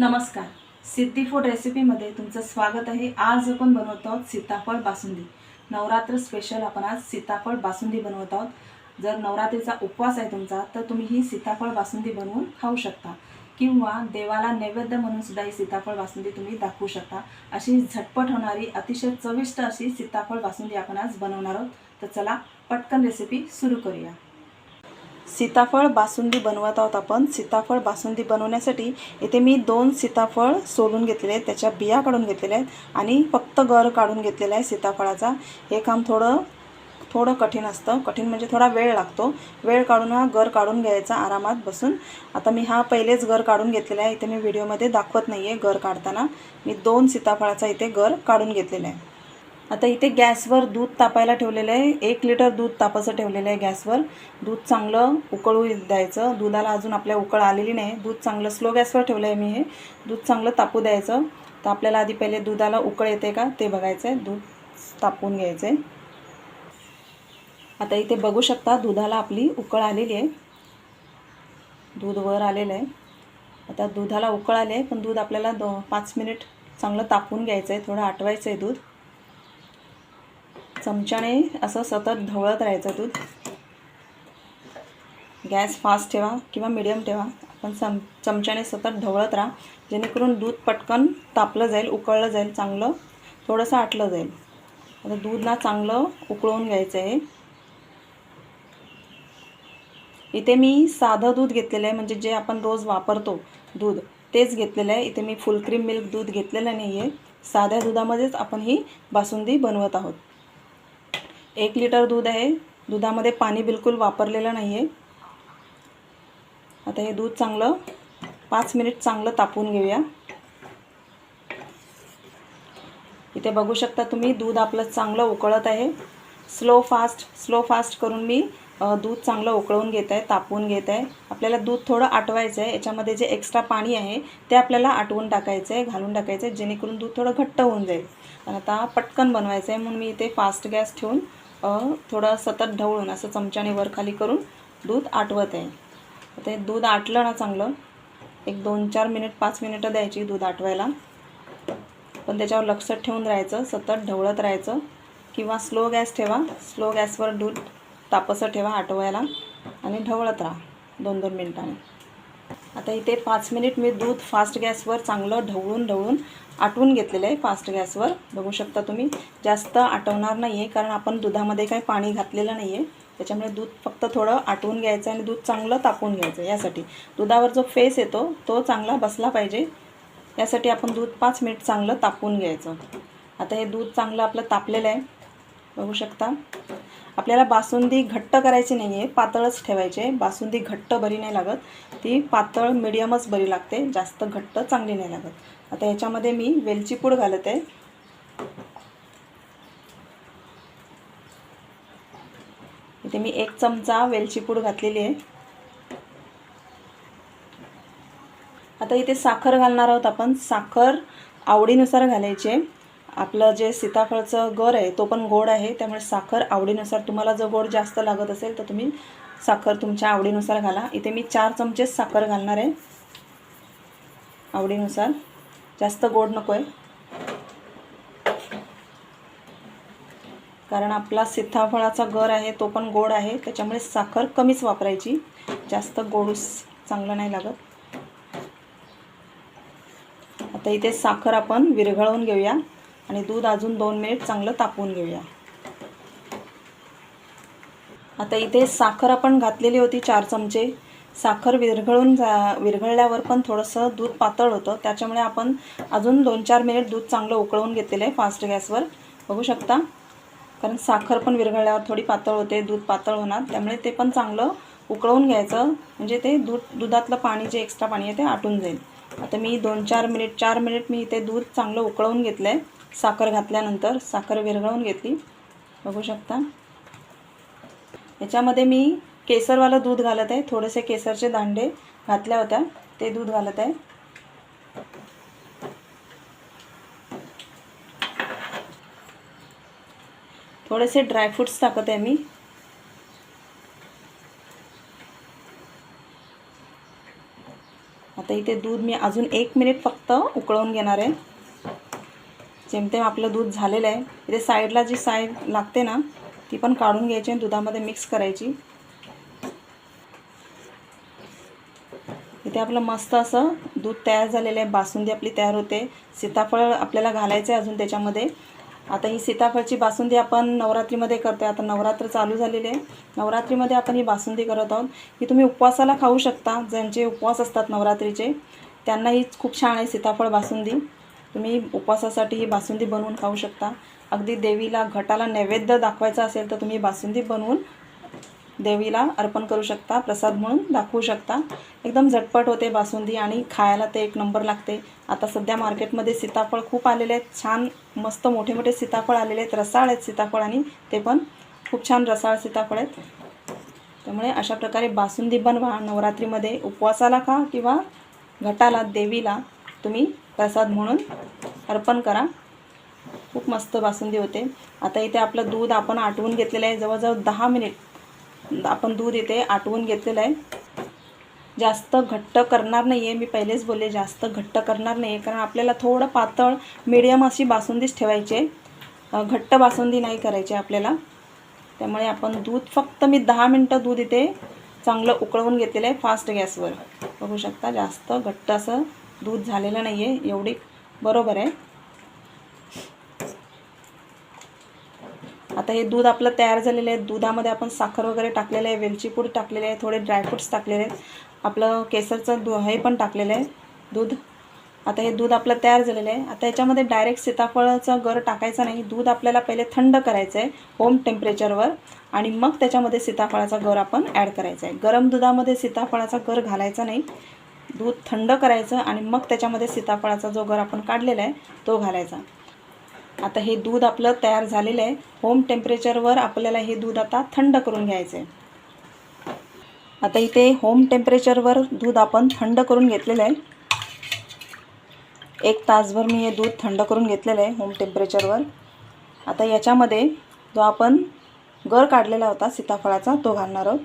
नमस्कार. सिद्धी फूड रेसिपीमध्ये तुमचं स्वागत आहे. आज आपण बनवत आहोत सीताफळ बासुंदी. नवरात्र स्पेशल आपण आज सीताफळ बासुंदी बनवत आहोत. जर नवरात्रीचा उपवास आहे तुमचा तर तुम्ही ही सीताफळ बासुंदी बनवून खाऊ शकता. किंवा देवाला नैवेद्य म्हणून सुद्धा ही सीताफळ बासुंदी तुम्ही दाखवू शकता. अशी झटपट होणारी अतिशय चविष्ट अशी सीताफळ बासुंदी आपण आज बनवणार आहोत. तर चला पटकन रेसिपी सुरू करूया. सीताफळ बासुंदी बनवत आहोत आपण. सीताफळ बासुंदी बनवण्यासाठी इथे मी दोन सीताफळ सोलून घेतलेले आहेत. त्याच्या बिया काढून घेतलेल्या आहेत आणि फक्त गर काढून घेतलेला आहे सीताफळाचा. हे काम थोडं थोडं कठीण असतं. कठीण म्हणजे थोडा वेळ लागतो. वेळ काढून हा गर काढून घ्यायचा आरामात बसून. आता मी हा पहिलेच गर काढून घेतलेला आहे. इथे मी व्हिडिओमध्ये दाखवत नाही आहे गर काढताना. मी दोन सीताफळाचा इथे गर काढून घेतलेला आहे. आता इथे गॅसवर दूध तापायला ठेवलेलं आहे. एक लिटर दूध तापाचं ठेवलेलं आहे गॅसवर. दूध चांगलं उकळू द्यायचं. दुधाला अजून आपल्या उकळ आलेली नाही. दूध चांगलं स्लो गॅसवर ठेवलं आहे मी हे. दूध चांगलं तापू द्यायचं. तर आपल्याला आधी पहिले दुधाला उकळ येते का ते बघायचं आहे दूध तापवून घ्यायचं आहे आता इथे बघू शकता दुधाला आपली उकळ आलेली आहे. दूध वर आलेलं आहे. आता दुधाला उकळ आले आहे पण दूध आपल्याला दो पाच मिनिट चांगलं तापवून घ्यायचं आहे थोडं आटवायचं आहे दूध. चमच्याने असं सतत ढवळत राहायचं दूध. गॅस फास्ट ठेवा किंवा मिडियम ठेवा. आपण चम चमच्याने सतत ढवळत राहा. जेणेकरून दूध पटकन तापलं जाईल उकळलं जाईल चांगलं थोडंसं आटलं जाईल. आता दूधला चांगलं उकळवून घ्यायचं आहे. इथे मी साधं दूध घेतलेलं आहे. म्हणजे जे आपण रोज वापरतो दूध तेच घेतलेलं आहे. इथे मी फुल क्रीम मिल्क दूध घेतलेलं नाही आहे साध्या दुधामध्येच आपण ही बासुंदी बनवत आहोत. एक लिटर दूध आहे. दुधामध्ये पाणी बिलकुल वापरलेलं नाही आहे आता हे दूध चांगलं पाच मिनिट चांगलं तापवून घेऊया. इथे बघू शकता तुम्ही दूध आपलं चांगलं उकळत आहे. स्लो फास्ट स्लो फास्ट करून मी दूध चांगलं उकळवून घेत आहे तापवून घेत आहे. आपल्याला दूध थोडं आटवायचं आहे याच्यामध्ये जे एक्स्ट्रा पाणी आहे ते आपल्याला आटवून टाकायचं आहे घालून टाकायचं आहे जेणेकरून दूध थोडं घट्ट होऊन जाईल. आणि आता पटकन बनवायचं आहे म्हणून मी इथे फास्ट गॅस ठेवून थोडं सतत ढवळून असं चमच्याने वर खाली करून दूध आटवत आहे. आता हे दूध आटलं ना चांगलं एक दोन चार मिनिट पाच मिनिटं द्यायची दूध आटवायला. पण त्याच्यावर लक्ष ठेवून राहायचं सतत ढवळत राहायचं. किंवा स्लो गॅस ठेवा स्लो गॅसवर दूध तापसं ठेवा आटवायला आणि ढवळत राहा दोन दोन मिनिटांनी. आता इथे पाच मिनिट मी दूध फास्ट गॅसवर चांगलं ढवळून ढवळून आटवून घेतलेलं आहे फास्ट गॅसवर बघू शकता तुम्ही जास्त आटवणार नाही आहे कारण आपण दुधामध्ये काही पाणी घातलेलं नाही आहे त्याच्यामुळे दूध फक्त थोडं आटवून घ्यायचं आणि दूध चांगलं तापवून घ्यायचं यासाठी. दुधावर जो फेस येतो तो चांगला बसला पाहिजे. यासाठी आपण दूध पाच मिनिट चांगलं तापवून घ्यायचं. आता हे दूध चांगलं आपलं तापलेलं आहे. बघू शकता. आपल्याला बासुंदी घट्ट करायची नाही आहे पातळच ठेवायची. आहे बासुंदी घट्ट बरी नाही लागत. ती पातळ मिडियमच बरी लागते जास्त घट्ट चांगली नाही लागत. आता याच्यामध्ये मी वेलची पूड घालत. आहे इथे मी एक चमचा वेलची पूड घातलेली आहे. आता इथे साखर घालणार आहोत आपण. साखर आवडीनुसार घालायची आहे. आपलं जे सीताफळचं गर आहे तो पण गोड आहे. त्यामुळे साखर आवडीनुसार तुम्हाला जर गोड जास्त लागत असेल तर तुम्ही साखर तुमच्या आवडीनुसार घाला. इथे मी चार चमचेच साखर घालणार आहे. आवडीनुसार. जास्त गोड नको आहे कारण आपला सीताफळाचा गर आहे तो पण गोड आहे. त्याच्यामुळे साखर कमीच वापरायची. जास्त गोडूस चांगलं नाही लागत. आता इथे साखर आपण विरघळवून घेऊया. आणि दूध अजून दोन मिनिट चांगलं तापवून घेऊया. आता इथे साखर आपण घातलेली होती चार चमचे. साखर विरघळून जा विरघळल्यावर पण थोडंसं दूध पातळ होतं. त्याच्यामुळे आपण अजून दोन चार मिनिट दूध चांगलं उकळवून घेतलेलं आहे फास्ट गॅसवर. बघू शकता. कारण साखर पण विरघळल्यावर थोडी पातळ होते दूध पातळ होणार. त्यामुळे ते पण चांगलं उकळवून घ्यायचं. म्हणजे ते दूध दुधातलं पाणी जे एक्स्ट्रा पाणी आहे ते आटून जाईल. आता मी दोन चार मिनिट चार मिनिट मी इथे दूध चांगलं उकळवून घेतलं आहे साखर घातल्यानंतर साखर विरघळवून घेतली. बघू शकता. याच्यामध्ये मी केसरवालं दूध घालत आहे. थोडेसे केसरचे दांडे घातल्या होत्या. ते दूध घालत आहे. थोडेसे ड्रायफ्रूट्स टाकत आहे मी. आता इथे दूध मी अजून एक मिनिट फक्त उकळवून घेणार आहे. जेमतेम आपलं दूध झालेलं आहे. इथे साईडला जी साईड लागते ना ती पण काढून घ्यायची आणि दुधामध्ये मिक्स करायची. इथे आपलं मस्त असं दूध तयार झालेलं आहे. बासुंदी आपली तयार होते. सीताफळ आपल्याला घालायचं आहे अजून त्याच्यामध्ये. आता ही सीताफळची बासुंदी आपण नवरात्रीमध्ये करतो आता नवरात्र चालू झालेले आहे. नवरात्रीमध्ये आपण ही बासुंदी करत आहोत. ही तुम्ही उपवासाला खाऊ शकता. ज्यांचे उपवास असतात नवरात्रीचे त्यांना ही खूप छान आहे सीताफळ बासुंदी. तुम्ही उपवासासाठी ही बासुंदी बनवून खाऊ शकता. अगदी देवीला घटाला नैवेद्य दाखवायचा असेल तर तुम्ही बासुंदी बनवून देवीला अर्पण करू शकता प्रसाद म्हणून दाखवू शकता. एकदम झटपट होते बासुंदी आणि खायला ते एक नंबर लागते. आता सध्या मार्केटमध्ये सीताफळ खूप आलेले आहेत. छान मस्त मोठे मोठे सीताफळ आलेले आहेत. रसाळ आहेत सीताफळ आणि ते पण खूप छान रसाळ सीताफळ आहेत. त्यामुळे अशा प्रकारे बासुंदी बनवा नवरात्रीमध्ये उपवासाला खा किंवा घटाला देवीला तुम्ही प्रसाद म्हणून अर्पण करा. खूप मस्त बासुंदी होते. आता इथे आपलं दूध आपण आटवून घेतलेलं आहे. जवळजवळ दहा मिनिट आपण दूध इथे आटवून घेतलेलं आहे. जास्त घट्ट करणार नाही आहे मी पहिलेच बोलले जास्त घट्ट करणार नाही आहे कारण आपल्याला थोडं पातळ मिडियम अशी बासुंदीच ठेवायची आहे. घट्ट बासुंदी नाही करायची आपल्याला. त्यामुळे आपण दूध फक्त मी दहा मिनटं दूध इथे चांगलं उकळवून घेतलेलं आहे फास्ट गॅसवर. बघू शकता जास्त घट्ट असं दूध झालेलं नाही आहे एवढी बरोबर आहे. आता हे दूध आपलं तयार झालेलं आहे. दुधामध्ये आपण साखर वगैरे टाकलेलं आहे वेलची पूड टाकलेली आहे थोडे ड्रायफ्रुट्स टाकलेले आहेत. आपलं केसरचं दु हे पण टाकलेलं आहे दूध. आता हे दूध आपलं तयार झालेलं आहे. आता याच्यामध्ये डायरेक्ट सीताफळाचं गर टाकायचं नाही. दूध आपल्याला पहिले थंड करायचं आहे होम टेम्परेचरवर आणि मग त्याच्यामध्ये सीताफळाचा गर आपण ॲड करायचा आहे गरम दुधामध्ये सीताफळाचा गर घालायचा नाही. दूध थंड करायचं आणि मग त्याच्यामध्ये सीताफळाचा जो गर आपण काढलेला आहे तो घालायचा. आता हे दूध आपलं तयार झालेलं आहे. होम टेम्परेचरवर आपल्याला हे दूध आता थंड करून घ्यायचं आहे आता इथे होम टेम्परेचरवर दूध आपण थंड करून घेतलेलं आहे. एक तासभर मी हे दूध थंड करून घेतलेलं आहे होम टेम्परेचरवर आता याच्यामध्ये जो आपण गर काढलेला होता सीताफळाचा तो घालणार आहोत.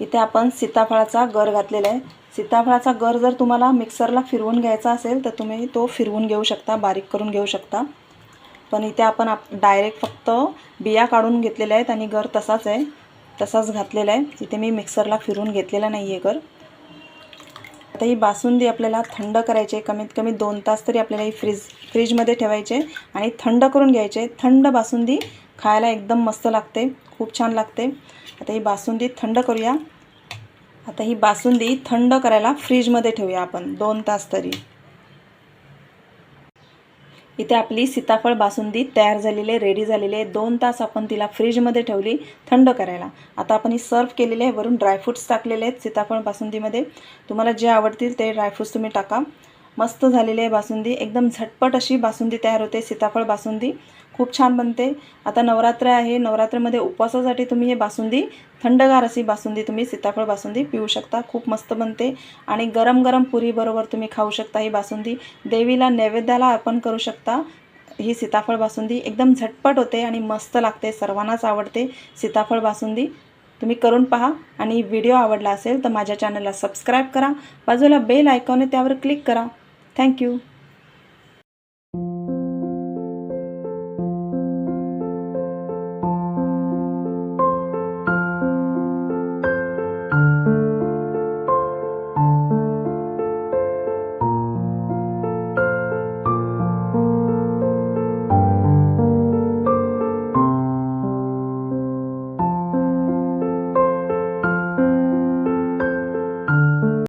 इथे आपण सीताफळाचा गर घातलेला आहे. सीताफळाचा गर जर तुम्हाला मिक्सरला फिरवून घ्यायचा असेल तर तुम्ही तो फिरवून घेऊ शकता बारीक करून घेऊ शकता. पण इथे आपण आप डायरेक्ट फक्त बिया काढून घेतलेल्या आहेत आणि गर तसाच आहे तसाच घातलेला आहे. इथे मी मिक्सरला फिरवून घेतलेला नाही आहे गर. आता ही बासुंदी आपल्याला थंड करायची आहे. कमीत कमी दोन तास तरी आपल्याला ही फ्रीज फ्रीजमध्ये ठेवायचे आणि थंड करून घ्यायचे थंड बासुंदी खायला एकदम मस्त लागते खूप छान लागते. आता ही बासुंदी थंड करूया. आता ही बासुंदी थंड करायला फ्रीजमध्ये ठेवूया आपण दोन तास तरी. इथे आपली सीताफळ बासुंदी तयार झालेली आहे रेडी झालेली आहे. दोन तास आपण तिला फ्रीजमध्ये ठेवली थंड करायला. आता आपण ही सर्व केलेली आहे वरून ड्रायफ्रूट्स टाकलेले आहेत सीताफळ बासुंदीमध्ये. तुम्हाला जे आवडतील ते ड्रायफ्रूट्स तुम्ही टाका. मस्त झालेली आहे बासुंदी. एकदम झटपट अशी बासुंदी तयार होते सीताफळ बासुंदी. खूप छान बनते. आता नवरात्र आहे. नवरात्रमध्ये उपवासासाठी तुम्ही हे बासुंदी थंडगार अशी बासुंदी तुम्ही सीताफळ बासुंदी पिऊ शकता. खूप मस्त बनते. आणि गरम गरम पुरीबरोबर तुम्ही खाऊ शकता ही बासुंदी. देवीला नैवेद्याला अर्पण करू शकता. ही सीताफळ बासुंदी एकदम झटपट होते आणि मस्त लागते. सर्वांनाच आवडते सीताफळ बासुंदी. तुम्ही करून पहा. आणि व्हिडिओ आवडला असेल तर माझ्या चॅनलला सबस्क्राईब करा. बाजूला बेल आयकॉन आहे त्यावर क्लिक करा. थँक्यू